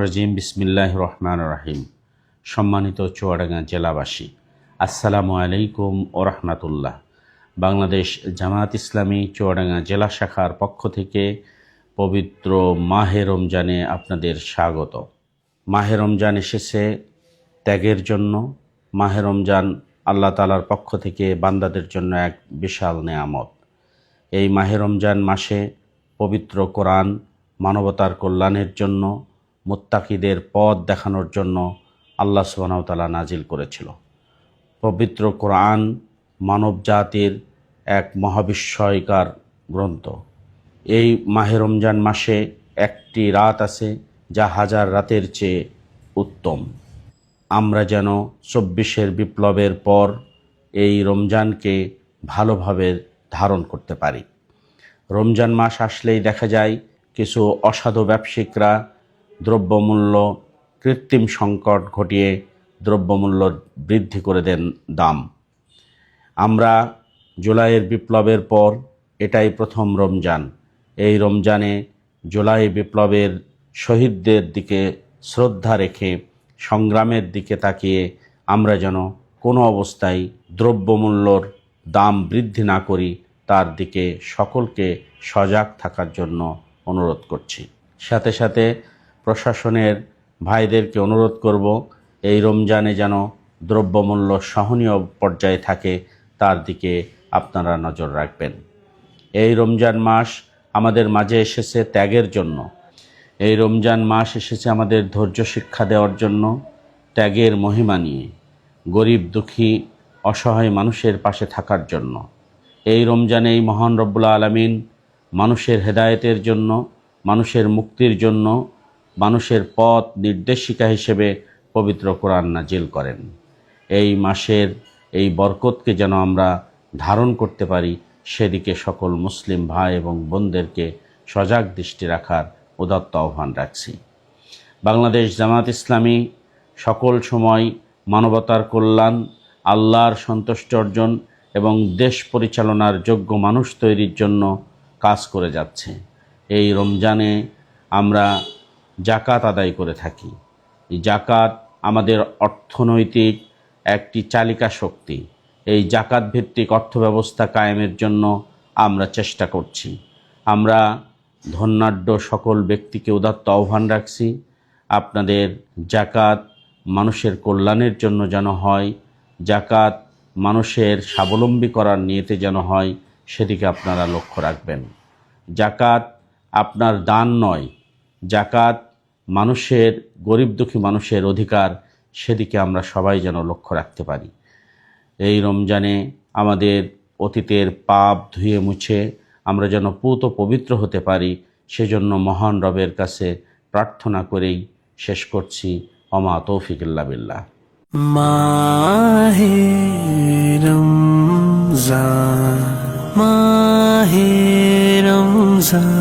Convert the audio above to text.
রাজিম বিসমিল্লাহ রহমান রাহিম সম্মানিত চুয়াডাঙ্গা জেলাবাসী, আসসালামু আলাইকুম ও রহমাতুল্লাহ। বাংলাদেশ জামায়াত ইসলামী চুয়াডাঙ্গা জেলা শাখার পক্ষ থেকে পবিত্র মাহে রমজানে আপনাদের স্বাগত। মাহে রমজান এসেছে ত্যাগের জন্য। মাহে রমজান আল্লাহ তালার পক্ষ থেকে বান্দাদের জন্য এক বিশাল নেয়ামত। এই মাহে রমজান মাসে পবিত্র কোরআন মানবতার কল্যাণের জন্য, মুত্তাকিদের পথ দেখানোর জন্য আল্লাহ সুবাহতালা নাজিল করেছিল। পবিত্র কোরআন মানব জাতির এক মহাবিস্ময়কার গ্রন্থ। এই মাহে রমজান মাসে একটি রাত আছে যা হাজার রাতের চেয়ে উত্তম। আমরা যেন চব্বিশের বিপ্লবের পর এই রমজানকে ভালোভাবে ধারণ করতে পারি। রমজান মাস আসলেই দেখা যায় কিছু অসাধু ব্যবসায়িকরা দ্রব্যমূল্য, কৃত্রিম সংকট ঘটিয়ে দ্রব্যমূল্য বৃদ্ধি করে দেন দাম। আমরা জুলাইয়ের বিপ্লবের পর এটাই প্রথম রমজান। এই রমজানে জুলাই বিপ্লবের শহীদদের দিকে শ্রদ্ধা রেখে, সংগ্রামের দিকে তাকিয়ে আমরা যেন কোনো অবস্থায় দ্রব্যমূল্যর দাম বৃদ্ধি না করি তার দিকে সকলকে সজাগ থাকার জন্য অনুরোধ করছি। সাথে সাথে প্রশাসনের ভাইদেরকে অনুরোধ করব, এই রমজানে যেন দ্রব্যমূল্য সহনীয় পর্যায়ে থাকে, তার দিকে আপনারা নজর রাখবেন। এই রমজান মাস আমাদের মাঝে এসেছে ত্যাগের জন্য। এই রমজান মাস এসেছে আমাদের ধৈর্য শিক্ষা দেওয়ার জন্য, ত্যাগের মহিমা নিয়ে, গরিব দুঃখী, অসহায় মানুষের পাশে থাকার জন্য। এই রমজানে এই মহান রব্বুল্লা আলমিন মানুষের হেদায়েতের জন্য, মানুষের মুক্তির জন্য, মানুষের পথ নির্দেশিকা হিসেবে পবিত্র কোরআন নাজিল করেন। এই মাসের এই বরকতকে যেন আমরা ধারণ করতে পারি, সেদিকে সকল মুসলিম ভাই এবং বোনদেরকে সজাগ দৃষ্টি রাখার উদাত্ত আহ্বান রাখছি। বাংলাদেশ জামাত ইসলামী সকল সময় মানবতার কল্যাণ, আল্লাহর সন্তুষ্ট অর্জন এবং দেশ পরিচালনার যোগ্য মানুষ তৈরির জন্য কাজ করে যাচ্ছে। এই রমজানে আমরা জাকাত আদায় করে থাকি। জাকাত আমাদের অর্থনৈতিক একটি চালিকা শক্তি। এই জাকাত ভিত্তিক অর্থব্যবস্থা কায়েমের জন্য আমরা চেষ্টা করছি। আমরা ধন্যাঢ্য সকল ব্যক্তিকে উদাত্ত আহ্বান রাখছি, আপনাদের জাকাত মানুষের কল্যাণের জন্য যেন হয়। জাকাত মানুষের স্বাবলম্বী করার নিয়েতে যেন হয়, সেদিকে আপনারা লক্ষ্য রাখবেন। জাকাত আপনার দান নয় জাকাত মানুষের, গরিব দুঃখী মানুষের অধিকার, সেদিকে আমরা সবাই যেন লক্ষ্য রাখতে পারি। এই রমজানে আমাদের অতীতের পাপ ধুয়ে মুছে আমরা যেন পুত পবিত্র হতে পারি, সেজন্য মহান রবের কাছে প্রার্থনা করেই শেষ করছি। অমা তৌফিকুল্লা বিল্লাহ। মাহে রমজান মাহে রমজান